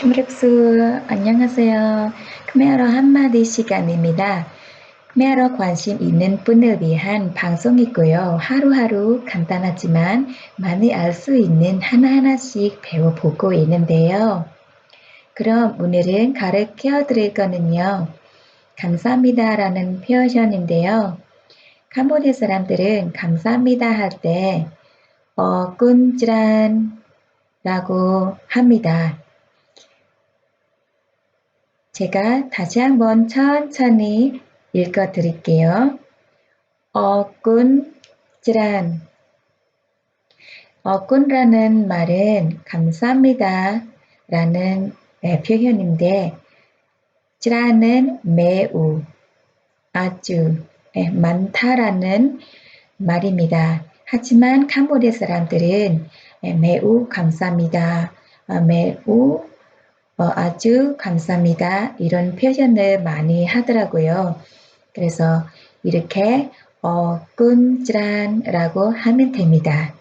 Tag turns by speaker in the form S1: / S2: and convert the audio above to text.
S1: 춤렉수 안녕하세요. 크메아로 한마디 시간입니다. 크메아로 관심 있는 분을 위한 방송이고요. 하루하루 간단하지만 많이 알 수 있는 하나하나씩 배워보고 있는데요. 그럼 오늘은 가르쳐 드릴 거는요. 감사합니다 라는 표현인데요. 캄보디아 사람들은 감사합니다 할 때 어, 꾼지란 라고 합니다. 제가 다시 한번 천천히 읽어 드릴게요. 어꾼지란 어꾼라는 말은 감사합니다 라는 표현인데 지라는 매우 아주 많다라는 말입니다. 하지만 캄보디아 사람들은 매우 감사합니다. 매우 아주 감사합니다. 이런 표현을 많이 하더라고요. 그래서 이렇게 어, 꾼지란라고 하면 됩니다.